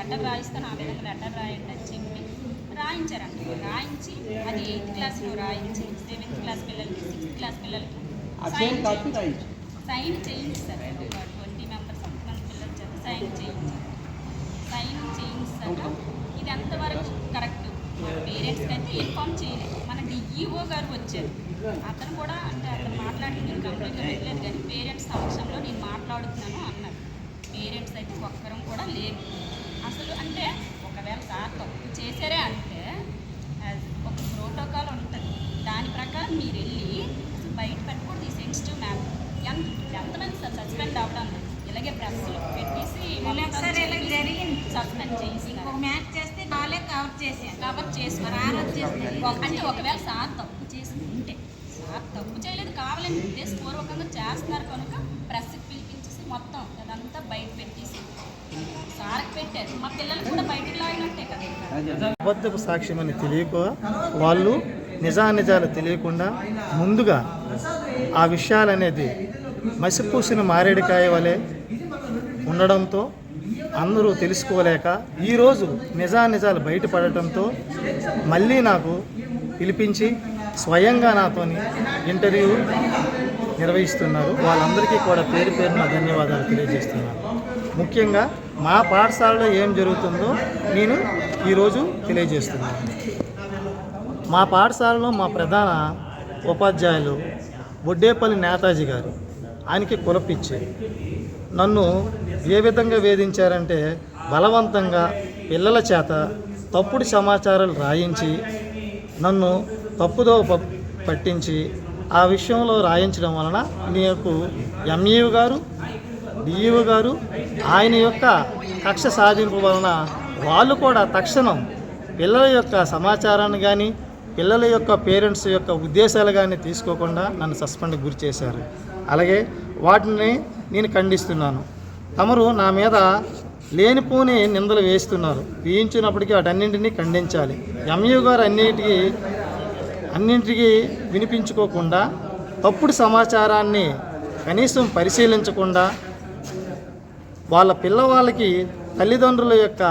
Letter రాయిస్తాను ఆ విధంగా letter రాయండి అని చెప్పి రాయించారంట రాయించి అది ఎయిత్ క్లాస్లో రాయించి సెవెంత్ క్లాస్ పిల్లలకి సిక్స్త్ క్లాస్ పిల్లలకి సైన్ చేయించి సైన్ చేయించారు. ఒక ట్వంటీ మెంబర్స్ మంది పిల్లలు చేత సైన్ చేయించారు. సైన్ చేయించాక ఇది ఎంతవరకు కరెక్ట్ మన పేరెంట్స్కి అయితే ఇన్ఫామ్ చేయలేదు మన డిఈఓ గారు వచ్చారు. అతను కూడా అంటే అతను మాట్లాడి నేను కంప్లీట్గా వెళ్ళలేదు కానీ పేరెంట్స్ సమక్షంలో నేను మాట్లాడుతున్నాను అన్నారు. పేరెంట్స్ అయితే ఒక్కరం కూడా లేదు అసలు అంటే ఒకవేళ సార్ తప్పు చేశారే అంటే as ఒక ప్రోటోకాల్ ఉంటుంది దాని ప్రకారం మీరు వెళ్ళి అసలు బయట పెట్టకూడదు ఈ సెన్సిటివ్ మ్యామ్ ఎంత ఎంతమంది సార్ సస్పెండ్ అవ్వడం ఇలాగే ప్రెస్లో పెట్టేసి ఇలా ఒకసారి ఇలా జరిగింది. సస్పెండ్ చేసి ఒక మ్యాచ్ చేస్తే కాలే కవర్ చేసాను కవర్ చేసుకుని మరి ఆ రోజు చేస్తే ఒక- అంటే ఒకవేళ సార్ తప్పు చేసి ఉంటే సార్ తప్పు చేయలేదు కావాలని ఉద్దేశపూర్వకంగా చేస్తున్నారు కనుక ప్రెస్కి పిలిపించేసి మొత్తం అదంతా బయట పెట్టేసి సార్కి పెట్టారు. మా పిల్లలు కూడా బయటకు లాగినట్టే కదా. అబద్ధపు సాక్ష్యమని తెలియక వాళ్ళు నిజానిజాలు తెలియకుండా ముందుగా ఆ విషయాలనేది మసిపూసిన మారేడికాయ వలె ఉండడంతో అందరూ తెలుసుకోలేక ఈరోజు నిజానిజాలు బయటపడటంతో మళ్ళీ నాకు పిలిపించి స్వయంగా నాతోని ఇంటర్వ్యూ నిర్వహిస్తున్నారు. వాళ్ళందరికీ కూడా పేరు పేరున ధన్యవాదాలు తెలియజేస్తున్నాను. ముఖ్యంగా మా పాఠశాలలో ఏం జరుగుతుందో నేను ఈరోజు తెలియజేస్తున్నాను. మా పాఠశాలలో మా ప్రధాన ఉపాధ్యాయులు బొడ్డేపల్లి నేతాజీ గారు. ఆయనకి కులపిచ్చి నన్ను ఏ విధంగా వేధించారంటే బలవంతంగా పిల్లల చేత తప్పుడు సమాచారాలు రాయించి నన్ను తప్పుదో ప- పట్టించి ఆ విషయంలో రాయించడం వలన నీకు ఎంఈఓ గారు డిఈఓ గారు ఆయన యొక్క కక్ష సాధింపు వలన వాళ్ళు కూడా తక్షణం పిల్లల యొక్క సమాచారాన్ని కానీ పిల్లల యొక్క పేరెంట్స్ యొక్క ఉద్దేశాలు కానీ తీసుకోకుండా నన్ను సస్పెండ్కి గురి చేశారు. అలాగే వాటిని నేను ఖండిస్తున్నాను. తమరు నా మీద లేనిపోని నిందలు వేస్తున్నారు. వేయించినప్పటికీ వాటన్నింటినీ ఖండించాలి. ఎంయూ గారు అన్నిటికీ అన్నింటికీ వినిపించుకోకుండా తప్పుడు సమాచారాన్ని కనీసం పరిశీలించకుండా వాళ్ళ పిల్లవాళ్ళకి తల్లిదండ్రుల యొక్క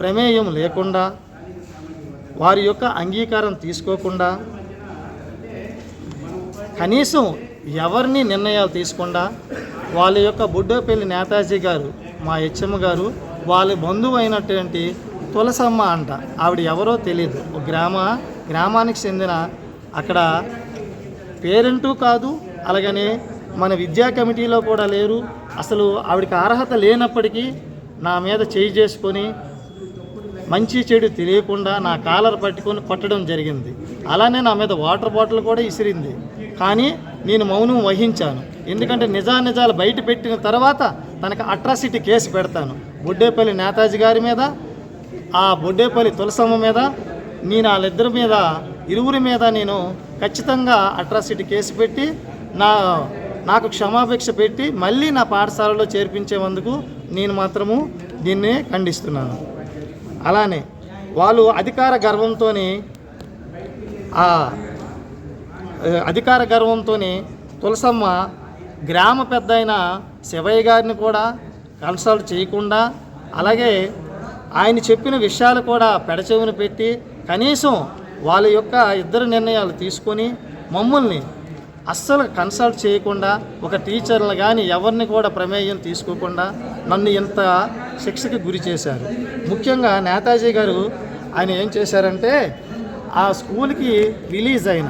ప్రమేయం లేకుండా వారి యొక్క అంగీకారం తీసుకోకుండా కనీసం ఎవరిని నిర్ణయాలు తీసుకుండా వాళ్ళ యొక్క బుడ్డోపల్లి నేతాజీ గారు మా హెచ్ఎం గారు వాళ్ళ బంధువు అయినటువంటి తులసమ్మ అంట. ఆవిడ ఎవరో తెలియదు ఒక గ్రామ గ్రామానికి చెందిన అక్కడ పేరెంటు కాదు అలాగనే మన విద్యా కమిటీలో కూడా లేరు. అసలు ఆవిడకి అర్హత లేనప్పటికీ నా మీద చేయి చేసుకొని మంచి చెడు తెలియకుండా నా కాలర్ పట్టుకొని కొట్టడం జరిగింది. అలానే నా మీద వాటర్ బాటిల్ కూడా ఇసిరింది. కానీ నేను మౌనం వహించాను. ఎందుకంటే నిజానిజాలు బయట పెట్టిన తర్వాత తనకు అట్రాసిటీ కేసు పెడతాను. బొడ్డేపల్లి నేతాజీ గారి మీద ఆ బొడ్డేపల్లి తులసమ్మ మీద నేను వాళ్ళిద్దరి మీద ఇరువురి మీద నేను ఖచ్చితంగా అట్రాసిటీ కేసు పెట్టి నా నాకు క్షమాపేక్ష పెట్టి మళ్ళీ నా పాఠశాలలో చేర్పించేందుకు నేను మాత్రము దీన్ని ఖండిస్తున్నాను. అలానే వాళ్ళు అధికార గర్వంతో ఆ అధికార గర్వంతో తులసమ్మ గ్రామ పెద్ద అయిన శివయ్య గారిని కూడా కన్సల్ట్ చేయకుండా అలాగే ఆయన చెప్పిన విషయాలు కూడా పెడచెవిని పెట్టి కనీసం వాళ్ళ యొక్క ఇద్దరు నిర్ణయాలు తీసుకొని మమ్మల్ని అస్సలు కన్సల్ట్ చేయకుండా ఒక టీచర్లు కానీ ఎవరిని కూడా ప్రమేయం తీసుకోకుండా నన్ను ఇంత శిక్షకి గురి చేశారు. ముఖ్యంగా నేతాజీ గారు ఆయన ఏం చేశారంటే ఆ స్కూల్కి రిలీజ్ అయిన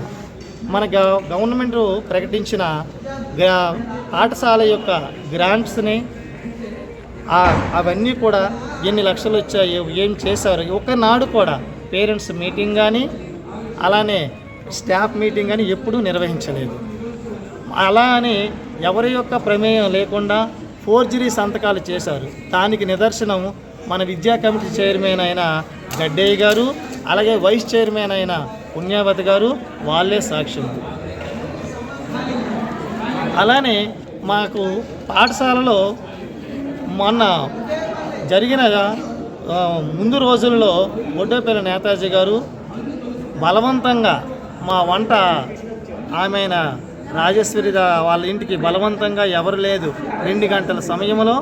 మన గవర్నమెంట్ ప్రకటించిన గ్రా- పాఠశాల యొక్క గ్రాంట్స్ని అవన్నీ కూడా ఎన్ని లక్షలు వచ్చాయి ఏం చేశారు ఒకనాడు కూడా పేరెంట్స్ మీటింగ్ కానీ అలానే స్టాఫ్ మీటింగ్ కానీ ఎప్పుడూ నిర్వహించలేదు. అలా అని ఎవరి యొక్క ప్రమేయం లేకుండా ఫోర్జరీ సంతకాలు చేశారు. దానికి నిదర్శనం మన విద్యా కమిటీ చైర్మన్ అయిన గడ్డయ్య గారు అలాగే వైస్ చైర్మన్ అయిన పుణ్యావతి గారు వాళ్ళే సాక్ష్యం. అలానే మాకు పాఠశాలలో మొన్న జరిగిన ముందు రోజుల్లో ఒడ్డపల్లి నేతాజీ గారు బలవంతంగా మా వంట ఆమెన రాజేశ్వరి వాళ్ళ ఇంటికి బలవంతంగా ఎవరు లేదు రెండు గంటల సమయంలో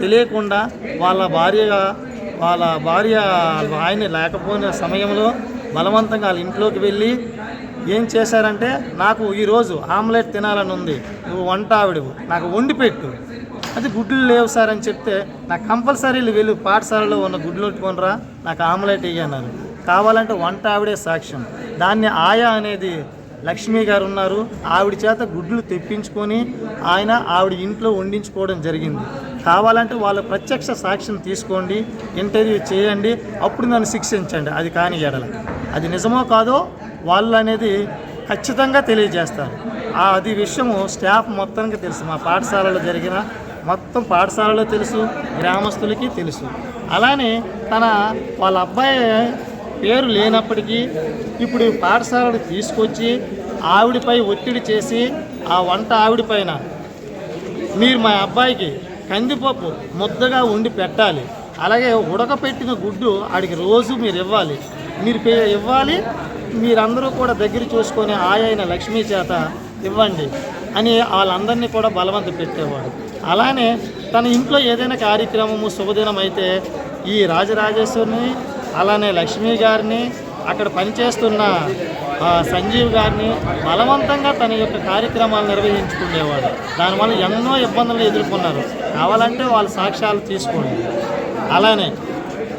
తెలియకుండా వాళ్ళ భార్యగా వాళ్ళ భార్య ఆయన లేకపోయిన సమయంలో బలవంతంగా వాళ్ళ ఇంట్లోకి వెళ్ళి ఏం చేశారంటే నాకు ఈరోజు ఆమ్లెట్ తినాలని ఉంది నువ్వు వంట ఆవిడవు నాకు వండి పెట్టు. అది గుడ్లు లేవు సార్ అని చెప్తే నాకు కంపల్సరీ వెళ్ళి పాఠశాలలో ఉన్న గుడ్లు కొనురా నాకు ఆమ్లెట్ ఇయ్యన్నారు కావాలంటే వంట ఆవిడే సాక్ష్యం. దాన్ని ఆయా అనేది లక్ష్మి గారు ఉన్నారు ఆవిడ చేత గుడ్లు తెప్పించుకొని ఆయన ఆవిడ ఇంట్లో వండించుకోవడం జరిగింది. కావాలంటే వాళ్ళ ప్రత్యక్ష సాక్ష్యం తీసుకోండి ఇంటర్వ్యూ చేయండి అప్పుడు నన్ను శిక్షించండి అది కాని ఎడల. అది నిజమో కాదో వాళ్ళు అనేది ఖచ్చితంగా తెలియజేస్తారు. ఆ అది విషయము స్టాఫ్ మొత్తానికి తెలుసు. మా పాఠశాలలో జరిగిన మొత్తం పాఠశాలలో తెలుసు గ్రామస్తులకి తెలుసు. అలానే తన వాళ్ళ అబ్బాయి పేరు లేనప్పటికీ ఇప్పుడు పాఠశాలను తీసుకొచ్చి ఆవిడపై ఒత్తిడి చేసి ఆ వంట ఆవిడిపైన మీరు మా అబ్బాయికి కందిపప్పు ముద్దగా ఉండి పెట్టాలి. అలాగే ఉడకపెట్టిన గుడ్డు ఆడికి రోజు మీరు ఇవ్వాలి. మీరు పే ఇవ్వాలి మీరందరూ కూడా దగ్గర చూసుకొని ఆయన లక్ష్మీ చేత ఇవ్వండి అని వాళ్ళందరినీ కూడా బలవంత పెట్టేవాడు. అలానే తన ఇంట్లో ఏదైనా కార్యక్రమము శుభదినం అయితే ఈ రాజరాజేశ్వరిని అలానే లక్ష్మీ గారిని అక్కడ పనిచేస్తున్న సంజీవ్ గారిని బలవంతంగా తన యొక్క కార్యక్రమాలు నిర్వహించుకునేవాడు. దానివల్ల ఎన్నో ఇబ్బందులు ఎదుర్కొన్నారు. కావాలంటే వాళ్ళ సాక్ష్యాలు తీసుకోండి. అలానే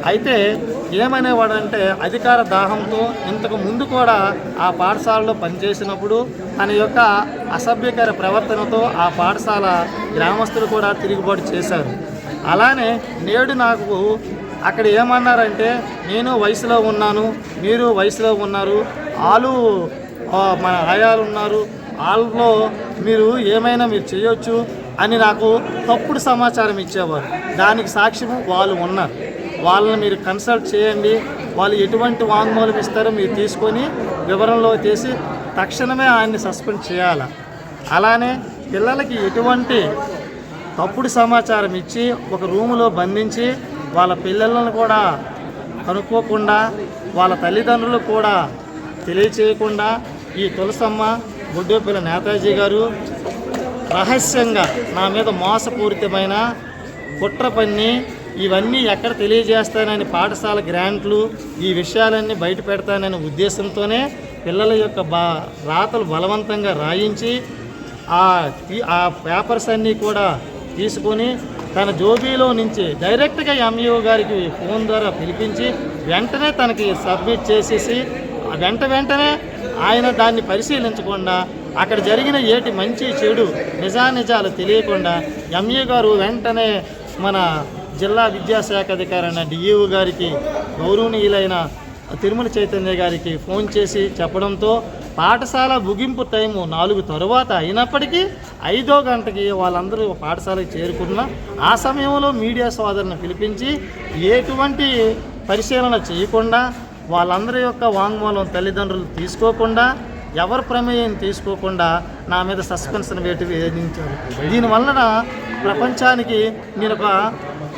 అయితే ఏమనేవాడంటే అధికార దాహంతో ఇంతకు ముందు కూడా ఆ పాఠశాలలో పనిచేసినప్పుడు తన యొక్క అసభ్యకర ప్రవర్తనతో ఆ పాఠశాల గ్రామస్తులు కూడా తిరుగుబాటు చేశారు. అలానే నేడు నాకు అక్కడ ఏమన్నారంటే నేను వయసులో ఉన్నాను మీరు వయసులో ఉన్నారు వాళ్ళు మన ఆయాలు ఉన్నారు వాళ్ళలో మీరు ఏమైనా మీరు చేయొచ్చు అని నాకు తప్పుడు సమాచారం ఇచ్చేవారు. దానికి సాక్ష్యము వాళ్ళు ఉన్నారు. వాళ్ళని మీరు కన్సల్ట్ చేయండి. వాళ్ళు ఎటువంటి వాంగ్మూలం ఇస్తారో మీరు తీసుకొని వివరంలో తీసి తక్షణమే ఆయన్ని సస్పెండ్ చేయాలి? అలానే పిల్లలకి ఎటువంటి తప్పుడు సమాచారం ఇచ్చి ఒక రూములో బంధించి వాళ్ళ పిల్లలను కూడా కనుక్కోకుండా వాళ్ళ తల్లిదండ్రులు కూడా తెలియచేయకుండా ఈ తులసమ్మ గుడ్డేపల్లి నేతాజీ గారు రహస్యంగా నా మీద మోసపూరితమైన కుట్ర పన్ని ఇవన్నీ ఎక్కడ తెలియజేస్తానని పాఠశాల గ్రాంట్లు ఈ విషయాలన్నీ బయట పెడతాననే ఉద్దేశంతోనే పిల్లల యొక్క బా రాతలు బలవంతంగా రాయించి ఆ ఆ పేపర్స్ అన్నీ కూడా తీసుకొని తన జోబీలో నుంచి డైరెక్ట్గా ఎంఈఓ గారికి ఫోన్ ద్వారా పిలిపించి వెంటనే తనకి సబ్మిట్ చేసేసి వెంట వెంటనే ఆయన దాన్ని పరిశీలించకుండా అక్కడ జరిగిన ఏటి మంచి చెడు నిజానిజాలు తెలియకుండా ఎంఈ గారు వెంటనే మన జిల్లా విద్యాశాఖ అధికారి అయిన డిఈఓ గారికి గౌరవనీయులైన తిరుమల చైతన్య గారికి ఫోన్ చేసి చెప్పడంతో పాఠశాల ముగింపు టైము నాలుగు తరువాత అయినప్పటికీ ఐదో గంటకి వాళ్ళందరూ పాఠశాలకు చేరుకున్న ఆ సమయంలో మీడియా సోదరుని పిలిపించి ఎటువంటి పరిశీలన చేయకుండా వాళ్ళందరి యొక్క వాంగ్మూలం తల్లిదండ్రులు తీసుకోకుండా ఎవరి ప్రమేయం తీసుకోకుండా నా మీద సస్పెన్షన్ వేటి వేధించారు దీనివలన ప్రపంచానికి నేను ఒక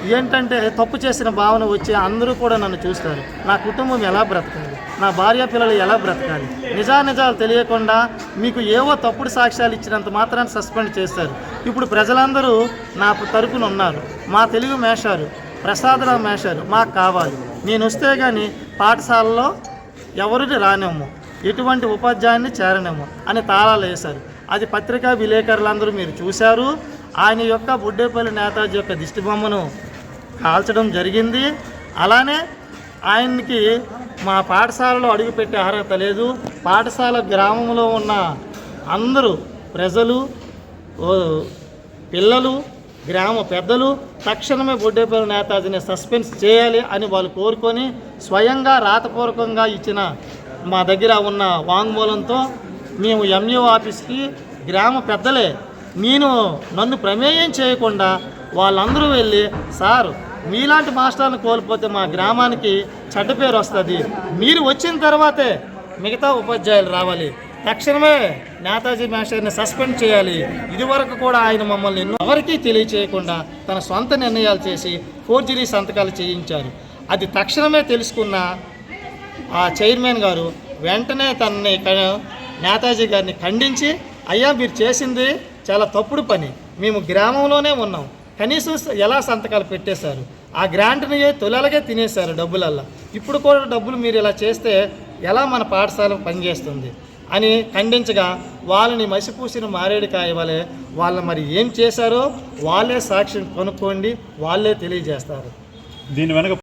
ఏంటంటే తప్పు చేసిన భావన వచ్చి అందరూ కూడా నన్ను చూస్తారు. నా కుటుంబం ఎలా బ్రతకాలి? నా భార్య పిల్లలు ఎలా బ్రతకాలి? నిజానిజాలు తెలియకుండా మీకు ఏవో తప్పుడు సాక్ష్యాలు ఇచ్చినంత మాత్రాన్ని సస్పెండ్ చేస్తారు. ఇప్పుడు ప్రజలందరూ నా తరపున ఉన్నారు. మా తెలుగు మేషారు ప్రసాదరావు మేషారు మాకు కావాలి. నేను వస్తే కానీ పాఠశాలలో ఎవరిని రానేమో ఎటువంటి ఉపాధ్యాయుని చేరనేమో అని తాళాలు వేశారు. అది పత్రికా విలేకరులందరూ మీరు చూశారు. ఆయన యొక్క బుడ్డేపల్లి నేతాజీ యొక్క దిష్టిబొమ్మను కాల్చడం జరిగింది. అలానే ఆయనకి మా పాఠశాలలో అడుగుపెట్టే అర్హత లేదు. పాఠశాల గ్రామంలో ఉన్న అందరూ ప్రజలు పిల్లలు గ్రామ పెద్దలు తక్షణమే బొడ్డేపల్లి నేతాజీని సస్పెన్స్ చేయాలి అని వాళ్ళు కోరుకొని స్వయంగా రాతపూర్వకంగా ఇచ్చిన మా దగ్గర ఉన్న వాంగ్మూలంతో మేము ఎంఈఓ ఆఫీస్కి గ్రామ పెద్దలే నేను నన్ను ప్రమేయం చేయకుండా వాళ్ళందరూ వెళ్ళి సార్ మీలాంటి మాస్టర్ని కోల్పోతే మా గ్రామానికి చెడ్డ పేరు వస్తుంది. మీరు వచ్చిన తర్వాతే మిగతా ఉపాధ్యాయులు రావాలి. తక్షణమే నేతాజీ మాస్టర్ని సస్పెండ్ చేయాలి. ఇదివరకు కూడా ఆయన మమ్మల్ని ఎవరికీ తెలియచేయకుండా తన సొంత నిర్ణయాలు చేసి ఫోర్జరీ సంతకాలు చేయించారు. అది తక్షణమే తెలుసుకున్న ఆ చైర్మన్ గారు వెంటనే తనని క- నేతాజీ గారిని ఖండించి అయ్యా మీరు చేసింది చాలా తప్పుడు పని. మేము గ్రామంలోనే ఉన్నాం. కనీసం ఎలా సంతకాలు పెట్టేశారు? ఆ గ్రాంట్ని తొలలగే తినేశారు డబ్బులల్లా. ఇప్పుడు కూడా డబ్బులు మీరు ఇలా చేస్తే ఎలా మన పాఠశాల పనిచేస్తుంది? అని ఖండించగా వాళ్ళని మసిపూసిన మారేడుకాయ వలె వాళ్ళు మరి ఏం చేశారో వాళ్ళే సాక్ష్యం కొనుక్కోండి వాళ్ళే తెలియజేస్తారు. దీని వెనక